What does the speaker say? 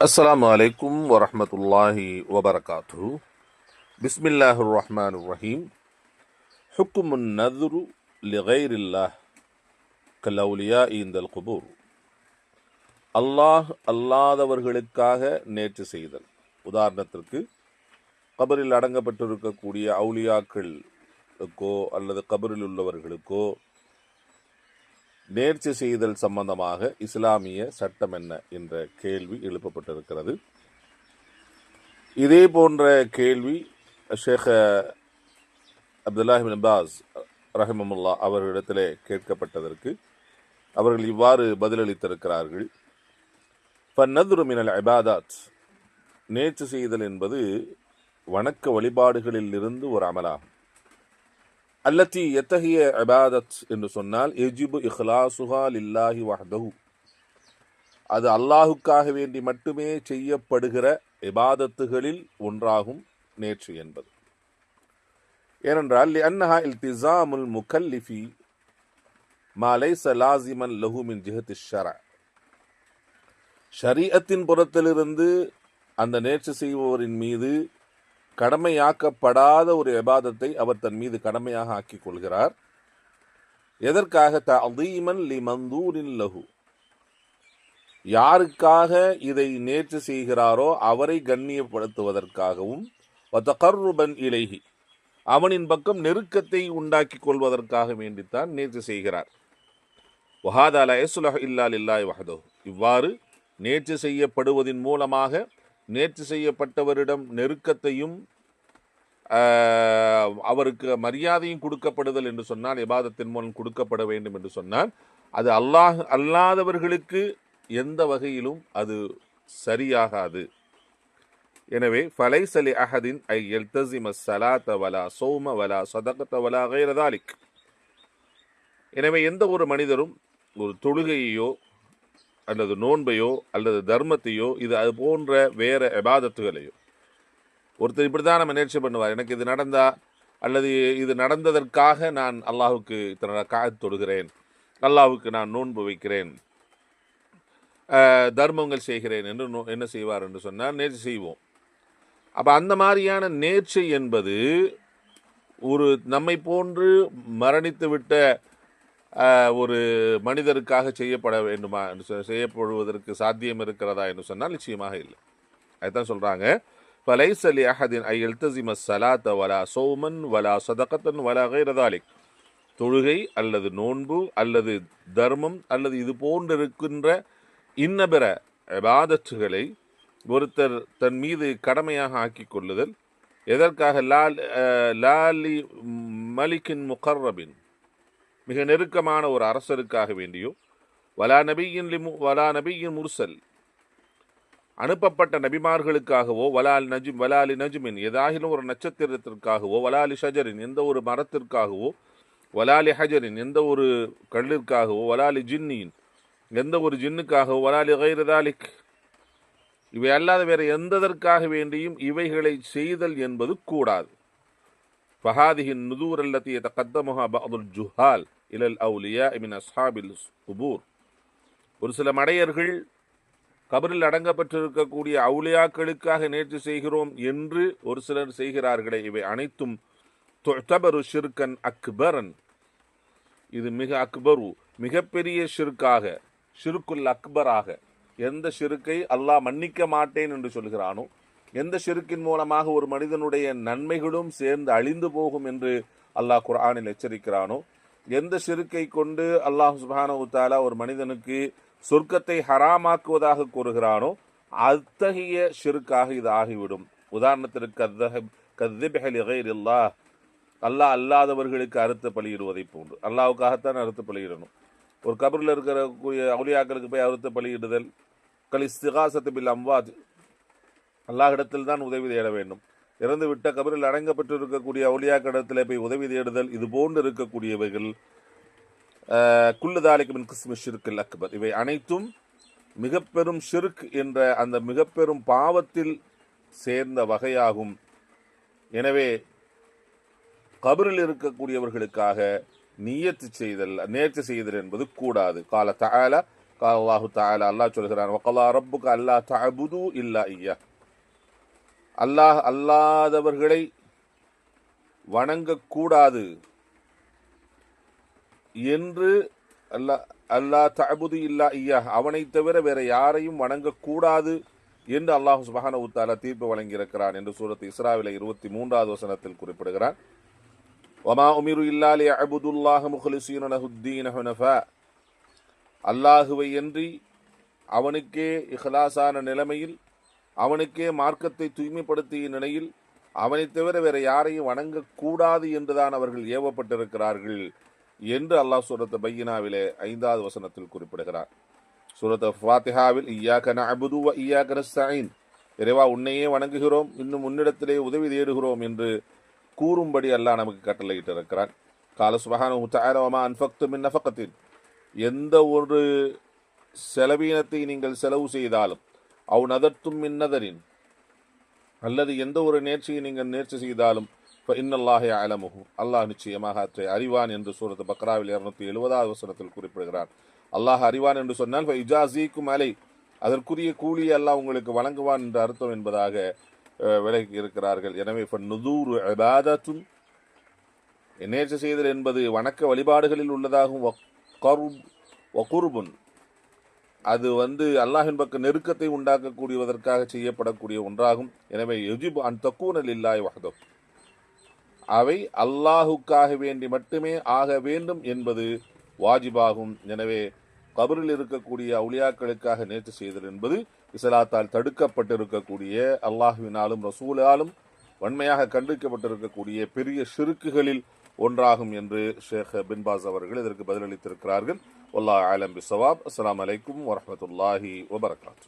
அஸ்லாம் வலைக்கும் வரமத்துல்லாஹி வபரகாத்து பிஸ்மில்லாஹு ரஹ்மான் ரஹீம் ஹுக்குமுன் நதுரு லிகைரில்லாஹ் கலௌலியா ஈந்தல் குபூர் அல்லாஹ் அல்லாதவர்களுக்காக நேற்று செய்தல். உதாரணத்திற்கு கபரில் அடங்கப்பட்டிருக்கக்கூடிய அவுலியாக்களுக்கோ அல்லது கபரில் உள்ளவர்களுக்கோ நேர்ச்சி செய்தல் சம்பந்தமாக இஸ்லாமிய சட்டம் என்ன என்ற கேள்வி எழுப்பப்பட்டிருக்கிறது. இதே போன்ற கேள்வி ஷேக் அப்துல்லாஹிபின் அப்பாஸ் ரஹிமமுல்லா அவர்களிடத்திலே கேட்கப்பட்டதற்கு அவர்கள் இவ்வாறு பதிலளித்திருக்கிறார்கள். பன்னதுருமினல் மினல் இபாதாத். நேர்ச்சி செய்தல் என்பது வணக்க வழிபாடுகளில் இருந்து ஒரு அமலாகும். அல்லத்தி எத்தகைய அபாதத் என்று சொன்னால் எஜிபு இஹ்லாசுஹா லில்லாஹி வஹ்தஹு அது அல்லாஹுக்காக வேண்டி மட்டுமே செய்யப்படுகிற இபாதத்துகளில் ஒன்றாகும் நேற்று என்பது. ஏனென்றால் அன்னஹா இல்திசாமுல் முகல்லிஃபி மாலை சலாசிமன் லாசிமன் லஹு ஜிஹத்தி ஷர ஷரீஅத்தின் புறத்திலிருந்து அந்த நேற்று செய்பவரின் மீது கடமையாக்கப்படாத ஒரு இபாதத்தை அவர் தன் மீது கடமையாக ஆக்கிக் கொள்கிறார். எதற்காக? தீமன் லி மந்தூரின் லஹு. யாருக்காக இதை நேற்று செய்கிறாரோ அவரை கண்ணியப்படுத்துவதற்காகவும் வத்தகர்ருபன் இலைஹி அவனின் பக்கம் நெருக்கத்தை உண்டாக்கிக் கொள்வதற்காக வேண்டித்தான் நேற்று செய்கிறார். வஹாதாலா எசுலஹ் இல்லா லில்லாய் வஹதோ இவ்வாறு நேற்று செய்யப்படுவதின் மூலமாக நேற்று செய்யப்பட்டவரிடம் நெருக்கத்தையும் அவருக்கு மரியாதையும் கொடுக்கப்படுதல் என்று சொன்னால் இபாதத்தின் மூலம் கொடுக்கப்பட வேண்டும் என்று சொன்னால் அது அல்லாஹ் அல்லாதவர்களுக்கு எந்த வகையிலும் அது சரியாகாது. எனவே ஃபலைசலி அஹதின் ஐ எல்தசிம சலாத்த வலா சௌம வலா சதகத்த வலா கைரதாலிக் எனவே எந்த ஒரு மனிதரும் ஒரு தொழுகையையோ அல்லது நோன்பையோ அல்லது தர்மத்தையோ இது அது போன்ற வேறு எபாதத்துகளையோ ஒருத்தர் இப்படி தான் நம்ம நேர்ச்சி பண்ணுவார். எனக்கு இது நடந்தா அல்லது இது நடந்ததற்காக நான் அல்லாஹுக்கு இத்தனை காத்து தொடுகிறேன். அல்லாஹுக்கு நான் நோன்பு வைக்கிறேன். தர்மங்கள் செய்கிறேன் என்று நோ- என்ன செய்வார் என்று சொன்னால் நேர்ச்சி செய்வோம். அப்போ அந்த மாதிரியான நேர்ச்சி என்பது ஒரு நம்மை போன்று மரணித்து விட்ட ஒரு மனிதருக்காக செய்யப்பட வேண்டுமா என்று செய்யப்படுவதற்கு சாத்தியம் இருக்கிறதா என்று சொன்னால் நிச்சயமாக இல்லை. அதுதான் சொல்கிறாங்க ஃபலைசலி அஹதின் ஐ எல்தசிம சலாத்த வலா சோமன் வலா சதகத்தன் வலா கைரதாலிக் தொழுகை அல்லது நோன்பு அல்லது தர்மம் அல்லது இது போன்றிருக்கின்ற இன்னபிற இபாதத்துகளை ஒருத்தர் தன் மீது கடமையாக ஆக்கி கொள்ளுதல். எதற்காக? லால் லாலி மலிக்கின் முகர்ரபின். மிக நெருக்கமான ஒரு அரசருக்காக வேண்டியோ வலா நபியின் லிமு வலா நபியின் முர்சல் அனுப்பப்பட்ட நபிமார்களுக்காகவோ வலால் நஜிம் வலாலி நஜுமின் ஏதாகிலும் ஒரு நட்சத்திரத்திற்காகவோ வலாலி ஷஜரின் எந்த ஒரு மரத்திற்காகவோ வலாலி ஹஜரின் எந்த ஒரு கல்லிற்காகவோ வலாலி ஜின்னியின் எந்த ஒரு ஜின்னுக்காகவோ வலாலி கைரதாலிக் இவை அல்லாத வேறு எந்ததற்காக வேண்டியும் இவைகளை செய்தல் என்பது கூடாது. ஃபஹாதிஹின் நுதூர் அல்லத்திய தக்கத்தமுகா பகதுல் ஜுஹால். இலல் அவுலியா மின் அஸ்ஹாபில் குபூர். ஒரு சில மடையர்கள் கபரில் அடங்கப்பட்டிருக்கக்கூடிய அவுலியாக்களுக்காக நேற்று செய்கிறோம் என்று ஒரு சிலர் செய்கிறார்களே. இவை அனைத்தும் தொட்டபரு ஷிர்கன் அக்பரன். இது மிக அக்பரு மிகப்பெரிய ஷிர்காக ஷிருக்குல் அக்பராக. எந்த ஷிருக்கை அல்லாஹ் மன்னிக்க மாட்டேன் என்று சொல்கிறானோ எந்த ஷிருக்கின் மூலமாக ஒரு மனிதனுடைய நன்மைகளும் சேர்ந்து அழிந்து போகும் என்று அல்லாஹ் குர்ஆனில் எச்சரிக்கிறானோ எந்த சிறுக்கை கொண்டு அல்லாஹ் சுபானு தாலா ஒரு மனிதனுக்கு சொர்க்கத்தை ஹராமாக்குவதாக கூறுகிறானோ அத்தகைய ஷிருக்காக இது ஆகிவிடும். உதாரணத்திற்கு கத்தஹப் கத்திபஹலி கைரில்லாஹ். அல்லாஹ் அல்லாதவர்களுக்கு அறுத்து பலியிடுவதை போன்று. அல்லாவுக்காகத்தான் அறுத்து பலியிடணும். ஒரு கபரில் இருக்கிற கூடிய அவுலியாக்களுக்கு போய் அறுத்து பலியிடுதல். கல் இஸ்திகாசத்து பில் அம்வாத் அல்லாஹிடத்தில் தான் உதவி தேட வேண்டும். இறந்துவிட்ட கபரில் அடங்கப்பட்டிருக்கக்கூடிய அவளியாக்கடத்தில் போய் உதவி தேடுதல் இது போன்று இருக்கக்கூடியவைகள் குல்லுதாலிக்கு மின் கிஸ்மி ஷிர்கில் அக்பர். இவை அனைத்தும் மிகப்பெரும் பெரும் ஷிர்க் என்ற அந்த மிகப்பெரும் பாவத்தில் சேர்ந்த வகையாகும். எனவே கபரில் இருக்கக்கூடியவர்களுக்காக நியத்து செய்தல் நேர்த்தி செய்தல் என்பது கூடாது. கால தாலா காலாஹு தாலா அல்லாஹ் சொல்கிறான் வக்கலா ரப்புக்கு அல்லா தபுது இல்லா ஐயா அல்லாஹ் அல்லாதவர்களை வணங்கக்கூடாது என்று அல்லாஹ் அல்லா தபுது இல்லா ஐயா அவனை தவிர வேற யாரையும் வணங்கக்கூடாது என்று அல்லாஹ் சுபஹான உத்தாலா தீர்ப்பு வழங்கியிருக்கிறான் என்று சூரத் இஸ்ராவில இருபத்தி மூன்றாவது வசனத்தில் குறிப்பிடுகிறான். வமா உமிரு இல்லாலே அபுதுல்லாஹ் முஹ்லிஸீன லஹுத்தீன அல்லாஹுவை அன்றி அவனுக்கே இஹ்லாசான நிலைமையில் அவனுக்கே மார்க்கத்தை தூய்மைப்படுத்திய நிலையில் அவனைத் தவிர வேற யாரையும் வணங்கக்கூடாது என்றுதான் அவர்கள் ஏவப்பட்டிருக்கிறார்கள் என்று அல்லாஹ் சூரத் பையினாவிலே ஐந்தாவது வசனத்தில் குறிப்பிடுகிறார். சூரத் ஃபாத்திஹாவில் ஈயாக்க நஅபுது வ ஈயாக்க நஸ்தஈன். இறைவா உன்னையே வணங்குகிறோம். இன்னும் உன்னிடத்திலே உதவி தேடுகிறோம் என்று கூறும்படி அல்லாஹ் நமக்கு கட்டளையிட்டிருக்கிறான். கால சுபஹானஹு தஆலா அன்ஃபக்து மின் நஃபகத்தின். எந்த ஒரு செலவீனத்தை நீங்கள் செலவு செய்தாலும் அவ் நதர்த்தும் மின் அல்லது எந்த ஒரு நேர்ச்சியை நீங்கள் நேர்ச்சி செய்தாலும் இப்போ இன்னல்லாஹே அலமுகு அல்லாஹ் நிச்சயமாக அற்றை அறிவான் என்று சூரத் பக்ராவில் இரநூத்தி எழுபதாவது வசனத்தில் குறிப்பிடுகிறார் அல்லாஹ் அறிவான் என்று சொன்னால் இஜாசீக்கும் அலை. அதற்குரிய கூலியை அல்லாஹ் உங்களுக்கு வழங்குவான் என்ற அர்த்தம் என்பதாக விலகி இருக்கிறார்கள். எனவே இப்போ நுதூர் அபாதத்தும் நேர்ச்சி செய்தல் என்பது வணக்க வழிபாடுகளில் உள்ளதாகும். வக்கருப்- வகுர்புன் அது வந்து அல்லாஹின் பக்க நெருக்கத்தை உண்டாக்கக்கூடியதற்காக செய்யப்படக்கூடிய ஒன்றாகும். எனவே எஜிப் அன் தக்கூனல் இல்லாய் வஹதம் அவை அல்லாஹுக்காக வேண்டி மட்டுமே ஆக வேண்டும் என்பது வாஜிபாகும். எனவே கபரில் இருக்கக்கூடிய அவுளியாக்களுக்காக நேற்று செய்தல் என்பது இஸ்லாத்தால் தடுக்கப்பட்டிருக்கக்கூடிய அல்லாஹுவினாலும் ரசூலாலும் வன்மையாக கண்டிக்கப்பட்டிருக்கக்கூடிய பெரிய ஷிருக்குகளில் ஒன்றாகும் என்று ஷேக் பின்பாஸ் அவர்கள் இதற்கு பதிலளித்திருக்கிறார்கள். والله أعلم بالصواب. السلام عليكم ورحمة الله وبركاته.